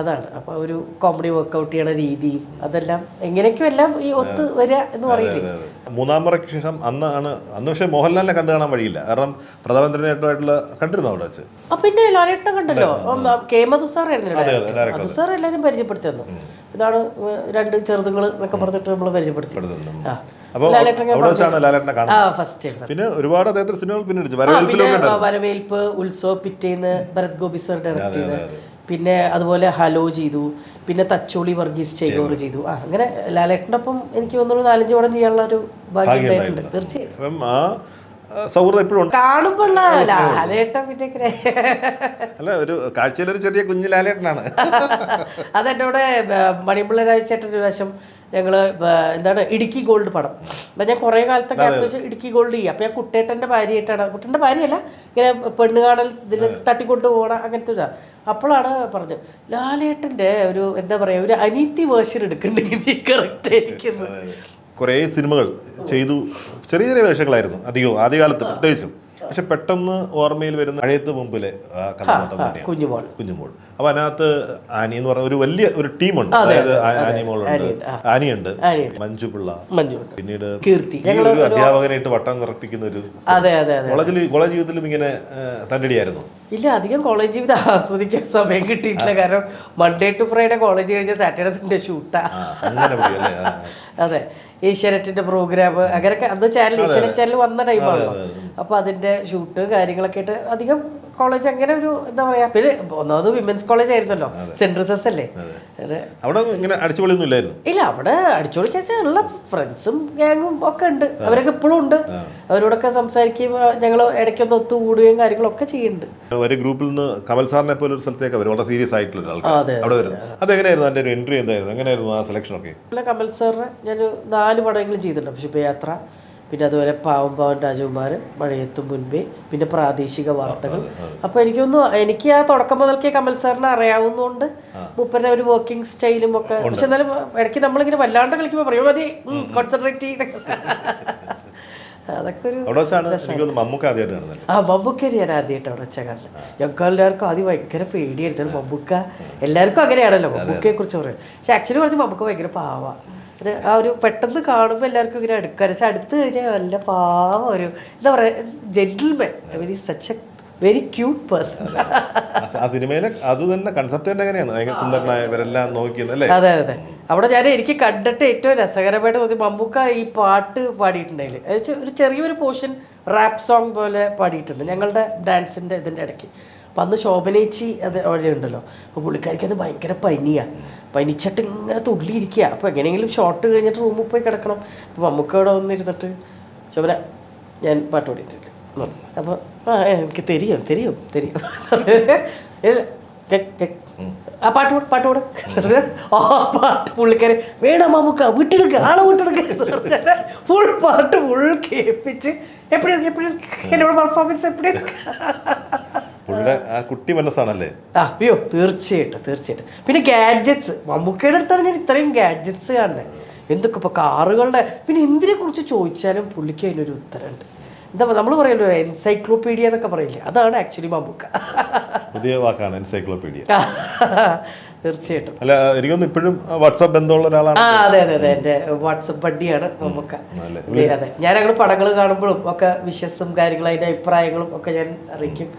അതാണ്. അപ്പോൾ ഒരു കോമഡി വർക്കൗട്ട് ചെയ്യണ രീതി അതെല്ലാം എങ്ങനെയൊക്കെ എല്ലാം ഈ ഒത്ത് വരിക എന്ന് പറയില്ലേ? മൂന്നാം മുറയ്ക്ക് ശേഷം അന്ന് ആണ് അന്ന് പക്ഷേ മോഹൻലാലിനെ കണ്ടു കാണാൻ വഴിയില്ല. കാരണം പ്രധാനമന്ത്രിയായിട്ടുള്ള കണ്ടിരുന്നു അവിടെ വെച്ച്? ആ പിന്നെ ലാലേട്ടനെ കണ്ടല്ലോ. കെ മധു സാറായിരുന്നു അതെ, director. മധു സാർ എല്ലാവരും പരിചയപ്പെടുത്തി തന്നു. ഇതാണ് രണ്ട് ചെറുതുങ്ങൾ എന്നൊക്കെ പറഞ്ഞിട്ട് നമ്മൾ പരിചയപ്പെടുത്തി. ആ. അപ്പോൾ അവിടെ വെച്ചാണ് ലാലേട്ടനെ കാണുന്നത്. പിന്നെ ഒരുപാട് അദ്ദേഹത്തിന്റെ സിനിമകൾ പിന്നീട് വരവേൽപ്പിലൊക്കെ വരവേൽപ്പ് ഉത്സവ പിറ്റേന്ന് ഭരത് ഗോപി സർ ഡയറക്ട് ചെയ്ത്. പിന്നെ അതുപോലെ ഹലോ ചെയ്തു. പിന്നെ തച്ചോളി വർഗീസ് ഓവർ ചെയ്തു. ആ അങ്ങനെ ലാലേട്ടന്റെ ഒപ്പം എനിക്ക് തോന്നുന്നു നാലഞ്ച് പടം ചെയ്യാനുള്ള ഒരു ഭാഗ്യം ഉണ്ടായിട്ടുണ്ട്. തീർച്ചയായും. സൗഹൃദം എപ്പോഴും കാണുമ്പോൾ അല്ല ഒരു കാഴ്ചയിലൊരു ചെറിയ കുഞ്ഞു ലാലേട്ടനാണ്. <laughs> അതെന്റെ കൂടെ രാജചേട്ടൻ ഒരു വശം ഞങ്ങൾ എന്താണ് ഇടുക്കി ഗോൾഡ് പടം. അപ്പം ഞാൻ കുറേ കാലത്തൊക്കെ ഇടുക്കി ഗോൾഡ് ചെയ്യുക അപ്പം ഞാൻ കുട്ടേട്ടന്റെ ഭാര്യയായിട്ടാണ്. കുട്ടന്റെ ഭാര്യയല്ല ഇങ്ങനെ പെണ്ണ് കാണൽ ഇതിൽ തട്ടിക്കൊണ്ട് പോകണം അങ്ങനത്തെ ഇതാണ് അപ്പോഴാണ് പറഞ്ഞത് ലാലേട്ടന്റെ ഒരു എന്താ പറയുക ഒരു അനീതി വേർഷൻ എടുക്കണ്ടെങ്കിൽ കറക്റ്റ് ആയിരിക്കുന്നത് കുറേ സിനിമകൾ ചെയ്തു ചെറിയ ചെറിയ വേഷങ്ങളായിരുന്നു അധികവും. ആദ്യകാലത്ത് പ്രത്യേകിച്ചും. പക്ഷെ പെട്ടെന്ന് ഓർമ്മയിൽ വരുന്ന അഴയത്ത് മുമ്പിലെ ആ കഥാപാത്രം തന്നെയാണ്. കുഞ്ഞുമോൾ. കുഞ്ഞുമോൾ. അപ്പൊ അതിനകത്ത് ആനി എന്ന് പറഞ്ഞ ഒരു വലിയ ഒരു ടീമുണ്ട്. അതായത് ആനിമോളുണ്ട്. ആനിയുണ്ട്. മഞ്ജു പിള്ള പിന്നീട് കീർത്തി. ഒരു അധ്യാപകനായിട്ട് വട്ടം നിറപ്പിക്കുന്ന ഒരു കോളേജിൽ കോളേജ് ജീവിതത്തിലും ഇങ്ങനെ തന്നടിയായിരുന്നു ഇല്ല അധികം കോളേജ് ജീവിതം ആസ്വദിക്കാൻ സമയം കിട്ടിയിട്ടില്ല. കാരണം മൺഡേ ടു ഫ്രൈഡേ കോളേജ് കഴിഞ്ഞ സാറ്റർഡേ സൺഡേ ഷൂട്ടാ അങ്ങനെ അതെ. ഏഷ്യാനെറ്റിന്റെ പ്രോഗ്രാം അങ്ങനെയൊക്കെ അന്ന് ചാനൽ ഏഷ്യാനെറ്റ് ചാനൽ വന്ന ടൈമാണല്ലോ അപ്പോൾ അതിന്റെ ഷൂട്ട് കാര്യങ്ങളൊക്കെ ആയിട്ട് അധികം കോളേജ് അങ്ങനെ ഒരു എന്താ പറയാ പിന്നെ ഒന്നാമത് വിമൻസ് കോളേജ് ആയിരുന്നല്ലോ റിസസ് അല്ലേ? അവിടെ ഇങ്ങനെ അടിച്ചുപൊളിയൊന്നും ഇല്ലായിരുന്നു? ഇല്ല അവിടെ അടിച്ചോളിക്കാൻ ഉള്ള ഫ്രണ്ട്സും ഗ്യാങ്ങും ഒക്കെ ഉണ്ട്. അവരൊക്കെ ഇപ്പോഴും ഉണ്ട്. അവരോടൊക്കെ സംസാരിക്കുകയും ഞങ്ങൾ ഇടയ്ക്കൊന്ന് ഒത്തുകൂടുകയും കാര്യങ്ങളൊക്കെ ചെയ്യുന്നുണ്ട്. ഒരു ഗ്രൂപ്പിൽ നിന്ന് കമൽ സാറിനെ പോലെ ഒരു സ്ഥലത്തേക്ക് വരും. വളരെ സീരിയസ് ആയിട്ടുള്ള ആൾക്കാർ അവിടെ വരുന്നത് അതെങ്ങനെയായിരുന്നു അതിന്റെ ഒരു എൻട്രി എന്തായിരുന്നു? എങ്ങനെയായിരുന്നു ആ സെലക്ഷൻ ഒക്കെ? കമൽ സാറിന് ഞാൻ നാല് പടങ്ങളും ചെയ്തിട്ടുണ്ട്. ശുഭയാത്ര പിന്നെ അതുപോലെ പാവം പാവൻ രാജകുമാരൻ മഴയത്തും മുൻപേ പിന്നെ പ്രാദേശിക വാർത്തകൾ. അപ്പോൾ എനിക്കൊന്ന് എനിക്ക് ആ തുടക്കം മുതൽക്കേ കമൽ സാറിനെ അറിയാവുന്നതുകൊണ്ട് മൂപ്പരുടെ ഒരു വർക്കിംഗ് സ്റ്റൈലും ഒക്കെ. പക്ഷെ എന്നാലും ഇടയ്ക്ക് നമ്മളിങ്ങനെ വല്ലാണ്ട് കളിക്കുമ്പോൾ പറയും മതി കോൺസെൻട്രേറ്റ് ചെയ്ത്. അതൊക്കെ ഒരു ആ മമ്മൂക്കരി ഞാൻ ആദ്യമായിട്ട് അവിടെ വെച്ച ഞങ്ങൾക്ക് എല്ലാവർക്കും ആദ്യം ഭയങ്കര പേടിയായിരുന്നു. മമ്മൂക്ക എല്ലാവർക്കും അങ്ങനെയാണല്ലോ. മമ്മൂക്കയെ കുറിച്ച് പറയാം പക്ഷെ ആക്ച്വലി പറഞ്ഞ് മമ്മൂക്ക ഭയങ്കര പാവ. ഒരു ആ ഒരു പെട്ടെന്ന് കാണുമ്പോൾ എല്ലാവർക്കും ഇങ്ങനെ അടുക്കാൻ പക്ഷെ അടുത്ത് കഴിഞ്ഞാൽ നല്ല പാവം ഒരു എന്താ പറയുക gentleman very such a very cute person ആ സിനിമയിലെ അത് തന്നെ കൺസെപ്റ്റ് തന്നെ എങ്ങനെയാണ് ഭയങ്കര സുന്ദരനായ ഇവരെല്ലാം നോക്കിയത് അല്ലേ? അതെ അതെ. അവിടെ ഞാൻ എനിക്ക് കണ്ടിട്ട് ഏറ്റവും രസകരമായിട്ട് തോന്നി മമ്മൂക്ക ഈ പാട്ട് വെച്ചാ ഒരു ചെറിയൊരു പോർഷൻ റാപ്പ് സോങ് പോലെ പാടിയിട്ടുണ്ട്. ഞങ്ങളുടെ ഡാൻസിന്റെ ഇതിന്റെ ഇടയ്ക്ക്. അപ്പം അന്ന് ശോഭനേച്ചി അത് അവിടെ ഉണ്ടല്ലോ. അപ്പോൾ പുള്ളിക്കാരിക്ക് അത് ഭയങ്കര പനിയാണ് പനിച്ചിട്ട് ഇങ്ങനെ തുള്ളിയിരിക്കുക അപ്പോൾ എങ്ങനെയെങ്കിലും ഷോട്ട് കഴിഞ്ഞിട്ട് റൂമിൽ പോയി കിടക്കണം. അപ്പോൾ നമുക്ക് അവിടെ വന്നിരുന്നിട്ട് ശോഭന ഞാൻ പാട്ട് പാടിയിട്ടുണ്ട്. അപ്പോൾ ആ എനിക്ക് തെരിയും തെരിയും തെരിയും. <laughs> ആ പാട്ട് പാട്, പാട്ട് പാട്. ആ പാട്ട് പുള്ളിക്കാരെ വേണം നമുക്ക് വിട്ടെടുക്ക ആളെ വിട്ടെടുക്ക. ഫുൾ <laughs> പാട്ട് ഫുൾ കേൾപ്പിച്ച്. എപ്പോഴും എപ്പോഴും എന്നോട് പെർഫോമൻസ് എപ്പോഴും <laughs> പുള്ളിയുടെ ആ കുട്ടി മനസ്സാണല്ലേ? ആ അയ്യോ തീർച്ചയായിട്ടും തീർച്ചയായിട്ടും. പിന്നെ ഗാഡ്ജറ്റ്സ്. മമ്മൂക്കയുടെ അടുത്താണ് ഞാൻ ഇത്രയും ഗാഡ്ജറ്റ്സ് കാണുന്നത്. എന്തൊക്കെ ഇപ്പോൾ കാറുകളുടെ പിന്നെ എന്തിനെ കുറിച്ച് ചോദിച്ചാലും പുള്ളിക്ക് അതിനൊരു ഉത്തരമുണ്ട്. എന്താ നമ്മൾ പറയല്ലോ എൻസൈക്ലോപീഡിയ എന്നൊക്കെ പറയില്ലേ? അതാണ് ആക്ച്വലി മമ്മൂക്ക. പുതിയ വാക്കാണ് എൻസൈക്ലോപീഡിയ. തീർച്ചയായിട്ടും. അല്ല എനിക്ക് ഇപ്പോഴും വാട്സാപ്പ് ബന്ധമുള്ള ഒരാളാണ്. ആ അതെ അതെ അതെ. എന്റെ വാട്സപ്പ് ബഡ്ഡിയാണ്. അതെ അതെ. ഞാൻ അങ്ങനെ പടങ്ങൾ കാണുമ്പോഴും ഒക്കെ വിശ്വസും കാര്യങ്ങളും അതിന്റെ അഭിപ്രായങ്ങളും ഒക്കെ ഞാൻ അറിയിക്കും.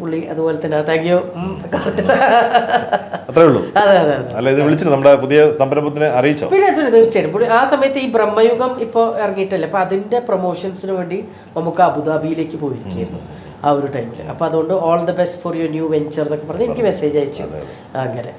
പുള്ളി അതുപോലെ തന്നെ. താങ്ക് യു അത്രേ ഉള്ളൂ. അതെ അതെ വിളിച്ചു അല്ല ഇത് വിളിച്ചിട്ട് നമ്മുടെ പുതിയ സംരംഭത്തിനെ അറിയിച്ചോ? പിന്നെ പിന്നെ തീർച്ചയായും പുള്ളി ആ സമയത്ത് ഈ ബ്രഹ്മയുഗം ഇപ്പോൾ ഇറങ്ങിയിട്ടല്ലേ? അപ്പോൾ അതിന്റെ പ്രൊമോഷൻസിന് വേണ്ടി നമുക്ക് അബുദാബിയിലേക്ക് പോയിരിക്കുകയായിരുന്നു ആ ഒരു ടൈമിൽ അപ്പോൾ അതുകൊണ്ട് all the best for your new venture എന്നൊക്കെ പറഞ്ഞ് എനിക്ക് മെസ്സേജ് അയച്ചു. അങ്ങനെ.